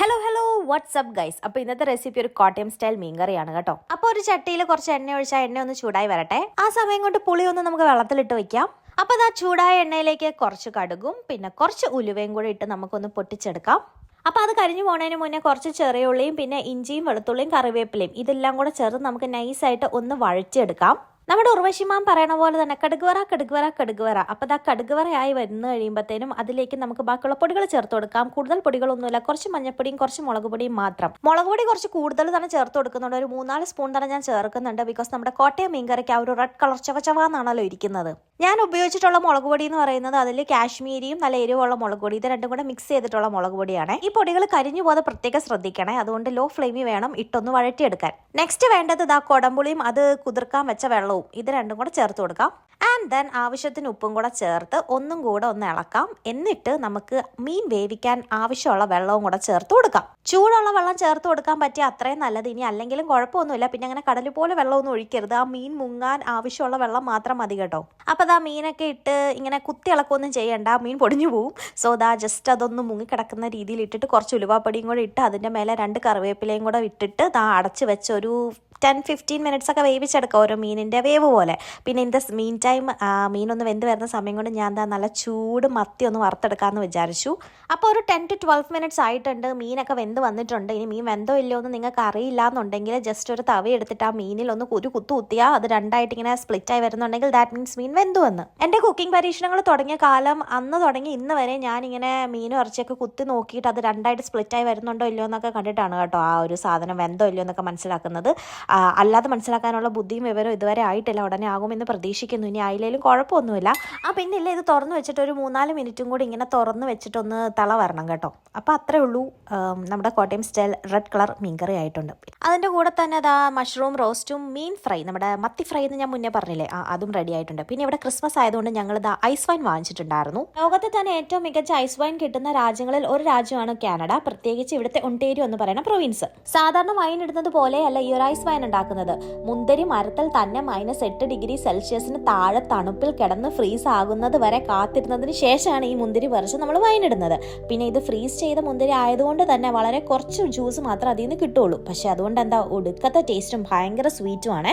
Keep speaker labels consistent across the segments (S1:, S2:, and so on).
S1: Hello hello WhatsApp guys അപ്പോൾ ഇന്നത്തെ recipe ഒരു കോട്ടയം സ്റ്റൈൽ മീൻകറിയാണ് കേട്ടോ. അപ്പോൾ ഒരു ചട്ടിയിൽ കുറച്ച് എണ്ണ ഒഴിച്ചാൽ എണ്ണ ഒന്ന് ചൂടായി വരട്ടെ. ആ സമയം കൊണ്ട് പുളി ഒന്ന് നമുക്ക് വെള്ളത്തിലിട്ട് വെക്കാം. അപ്പോൾ ആ ചൂടായ എണ്ണയിലേക്ക് കുറച്ച് കടുകും പിന്നെ കുറച്ച് ഉലുവയും കൂടി ഇട്ട് നമുക്കൊന്ന് പൊട്ടിച്ചെടുക്കാം. അപ്പോൾ അത് കരിഞ്ഞു പോണതിന് മുന്നേ കുറച്ച് ചെറിയ ഉള്ളിയും പിന്നെ ഇഞ്ചിയും വെളുത്തുള്ളിയും കറിവേപ്പിലയും ഇതെല്ലാം കൂടെ ചേർത്ത് നമുക്ക് നൈസായിട്ട് ഒന്ന് വഴച്ചെടുക്കാം നമ്മുടെ ഉർവശിമാൻ പറയണ പോലെ തന്നെ കടുകുവറ കടുകുവറ കടുകുവറ. അപ്പോൾ ആ കടുകുവറയായി വന്നു കഴിയുമ്പോഴത്തേനും അതിലേക്ക് നമുക്ക് ബാക്കിയുള്ള പൊടികൾ ചേർത്ത് കൊടുക്കാം. കൂടുതൽ പൊടികളൊന്നുമില്ല. കുറച്ച് മഞ്ഞപ്പൊടിയും കുറച്ച് മുളക് പൊടിയും മാത്രം. മുളക് പൊടി കുറച്ച് കൂടുതൽ തന്നെ ചേർത്ത് കൊടുക്കുന്നുണ്ട്. ഒരു മൂന്നാൽ സ്പൂൺ തന്നെ ഞാൻ ചേർക്കുന്നുണ്ട്. ബിക്കോസ് നമ്മുടെ കോട്ടയം മീൻകറിക്ക് ആ ഒരു റെഡ് കളർ ചവച്ചവാന്നാണല്ലോ ഇരിക്കുന്നത്. ഞാൻ ഉപയോഗിച്ചിട്ടുള്ള മുളക് പൊടി എന്ന് പറയുന്നത് അതിൽ കാശ്മീരിയും നല്ല എരിവുള്ള മുളക് പൊടി. ഇത് രണ്ടും കൂടെ മിക്സ് ചെയ്തിട്ടുള്ള മുളക് പൊടിയാണ്. ഈ പൊടികൾ കരിഞ്ഞു പോകാതെ പ്രത്യേകം ശ്രദ്ധിക്കണേ. അതുകൊണ്ട് ലോ ഫ്ലെയിമിൽ വേണം ഇട്ടൊന്ന് വഴറ്റിയെടുക്കാൻ. നെക്സ്റ്റ് വേണ്ടത് ഇതാ കൊടമ്പുളിയും അത് കുതിർക്കാൻ വെച്ച വെള്ളവും. ഇത് രണ്ടും കൂടെ ചേർത്ത് കൊടുക്കാം. ആൻഡ് ദെൻ ആവശ്യത്തിന് ഉപ്പും കൂടെ ചേർത്ത് ഒന്നും കൂടെ ഒന്ന് ഇളക്കാം. എന്നിട്ട് നമുക്ക് മീൻ വേവിക്കാൻ ആവശ്യമുള്ള വെള്ളവും കൂടെ ചേർത്ത് കൊടുക്കാം. ചൂടുള്ള വെള്ളം ചേർത്ത് കൊടുക്കാൻ പറ്റിയ അത്രയും നല്ലത്. ഇനി അല്ലെങ്കിലും കുഴപ്പമൊന്നുമില്ല. പിന്നെ അങ്ങനെ കടൽ പോലെ വെള്ളമൊന്നും ഒഴിക്കരുത്. ആ മീൻ മുങ്ങാൻ ആവശ്യമുള്ള വെള്ളം മാത്രം മതി കേട്ടോ. അപ്പോൾ അതാ മീനൊക്കെ ഇട്ട് ഇങ്ങനെ കുത്തി ഇളക്കൊന്നും ചെയ്യണ്ട. മീൻ പൊടിഞ്ഞു പോവും. സോ ദാ ജസ്റ്റ് അതൊന്ന് മുങ്ങിക്കിടക്കുന്ന രീതിയിൽ ഇട്ടിട്ട് കുറച്ച് ഉലുവാപ്പൊടിയും കൂടെ ഇട്ട് അതിന്റെ മേലെ രണ്ട് കറിവേപ്പിലയും കൂടെ ഇട്ടിട്ട് ദാ അടച്ച് വെച്ച ഒരു ടെൻ ഫിഫ്റ്റീൻ മിനിറ്റ്സ് ഒക്കെ വേവിച്ചെടുക്കാം ഓരോ മീനിന്റെ വേവ് പോലെ. പിന്നെ ഇൻ ദ മീൻ ടൈം മീനൊന്ന് വെന്ത് വരുന്ന സമയം കൊണ്ട് ഞാൻ എന്താ നല്ല ചൂട് മത്തി ഒന്ന് വറുത്തെടുക്കാമെന്ന് വിചാരിച്ചു. അപ്പോൾ ഒരു ടെൻ ടു ട്വൽവ് മിനിറ്റ്സ് ആയിട്ടുണ്ട്. മീനൊക്കെ വെന്ത് വന്നിട്ടുണ്ട്. ഇനി മീൻ വെന്തോ ഇല്ലയോ എന്ന് നിങ്ങൾക്ക് അറിയില്ല എന്നുണ്ടെങ്കിൽ ജസ്റ്റ് ഒരു തവ എടുത്തിട്ട് ആ മീനിൽ ഒന്ന് ഒരു കുത്തു കുത്തിയാൽ അത് രണ്ടായിട്ട് ഇങ്ങനെ സ്പ്ലിറ്റ് ആയി വരുന്നുണ്ടെങ്കിൽ ദാറ്റ് മീൻസ് മീൻ വെന്തു എന്ന്. എന്റെ കുക്കിംഗ് പരീക്ഷണങ്ങൾ തുടങ്ങിയ കാലം അന്ന് തുടങ്ങി ഇന്ന് വരെ ഞാനിങ്ങനെ മീനും ഇറച്ചിയൊക്കെ കുത്തി നോക്കിയിട്ട് അത് രണ്ടായിട്ട് സ്പ്ലിറ്റ് ആയി വരുന്നുണ്ടോ ഇല്ലയോ എന്നൊക്കെ കണ്ടിട്ടാണ് കേട്ടോ ആ ഒരു സാധനം വെന്തോ ഇല്ലയോ എന്നൊക്കെ മനസ്സിലാക്കുന്നത്. അല്ലാതെ മനസ്സിലാക്കാനുള്ള ബുദ്ധിയും വിവരവും ഇതുവരെ ആയിട്ടില്ല. ഉടനെ ആകുമെന്ന് പ്രതീക്ഷിക്കുന്നു. ഇനി ആയില്ലേലും കുഴപ്പമൊന്നുമില്ല. ആ പിന്നെ ഇല്ല ഇത് തുറന്ന് വെച്ചിട്ട് ഒരു മൂന്നാൽ മിനിറ്റും കൂടി ഇങ്ങനെ തുറന്ന് വെച്ചിട്ടൊന്ന് തള വരണം കേട്ടോ. അപ്പോൾ അത്രേ ഉള്ളൂ നമ്മുടെ കോട്ടയം സ്റ്റൈൽ റെഡ് കളർ മീൻകറി ആയിട്ടുണ്ട്. അതിന്റെ കൂടെ തന്നെ അതാ മഷ്റൂം റോസ്റ്റും മീൻ ഫ്രൈ നമ്മുടെ മത്തി ഫ്രൈ എന്ന് ഞാൻ മുന്നേ പറഞ്ഞില്ലേ അതും റെഡി ആയിട്ടുണ്ട്. പിന്നെ ഇവിടെ ക്രിസ്മസ് ആയതുകൊണ്ട് ഞങ്ങൾ ഇതാ ഐസ് വൈൻ വാങ്ങിച്ചിട്ടുണ്ടായിരുന്നു. ലോകത്തെ തന്നെ ഏറ്റവും മികച്ച ഐസ് വൈൻ കിട്ടുന്ന രാജ്യങ്ങളിൽ ഒരു രാജ്യമാണ് കാനഡ. പ്രത്യേകിച്ച് ഇവിടുത്തെ ഒണ്ടേരി എന്ന് പറയുന്ന പ്രൊവിൻസ്. സാധാരണ വൈൻ ഇടുന്നത് പോലെയല്ല ഈ ഒരു ഐസ് വൈൻ ഉണ്ടാക്കുന്നത്. മുന്തിരി മരത്തിൽ തന്നെ മൈനസ് എട്ട് ഡിഗ്രി സെൽഷ്യസിന് താഴെ തണുപ്പിൽ കിടന്ന് ഫ്രീസ് ആകുന്നത് വരെ കാത്തിരുന്നതിന് ശേഷമാണ് ഈ മുന്തിരി പറിച്ച് നമ്മൾ വൈൻ ഇടുന്നത് പിന്നെ ഇത് ഫ്രീസ് ചെയ്ത മുന്തിരി ആയതുകൊണ്ട് തന്നെ വളരെ കുറച്ച് ജ്യൂസ് മാത്രം അതിൽ നിന്ന് കിട്ടുള്ളൂ പക്ഷെ അതുകൊണ്ട് എന്താ ഒടുക്കത്തെ ടേസ്റ്റും ഭയങ്കര സ്വീറ്റും ആണ്.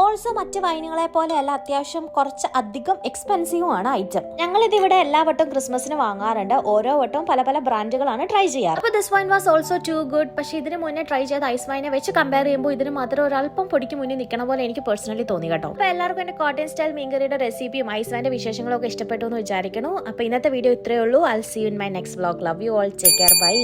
S1: ഓൾസോ മറ്റ് വൈനുകളെ പോലെയല്ല അത്യാവശ്യം കുറച്ച് അധികം എക്സ്പെൻസീവും ആണ് ഐറ്റം ഞങ്ങൾ ഇവിടെ എല്ലാ വട്ടവും ക്രിസ്മസിന് വാങ്ങാറുണ്ട്. ഓരോ വട്ടവും പല പല ബ്രാൻഡുകളാണ് ട്രൈ ചെയ്യാറ്. അപ്പോൾ this wine was also too good പക്ഷേ ഇതിന് മുന്നേ ട്രൈ ചെയ്ത ഐസ് വൈനെ വെച്ച് കമ്പയർ ചെയ്യുമ്പോൾ ഇതിന് മാത്രം ഒരല്പം പൊടിക്ക് മുന്നിൽ നിൽക്കണ പോലെ എനിക്ക് പേഴ്സണലി തോന്നി കേട്ടോ. അപ്പോൾ എല്ലാവർക്കും എന്റെ കോട്ടൺ സ്റ്റൈൽ മീൻകറിയുടെ റെസിപ്പിയും ഐസ് വൈന്റെ വിശേഷങ്ങളും ഒക്കെ ഇഷ്ടപ്പെട്ടു എന്ന് വിചാരിക്കുന്നു. അപ്പോൾ ഇന്നത്തെ വീഡിയോ ഇത്രയേ ഉള്ളൂ. I see in my next blog love you all take care bye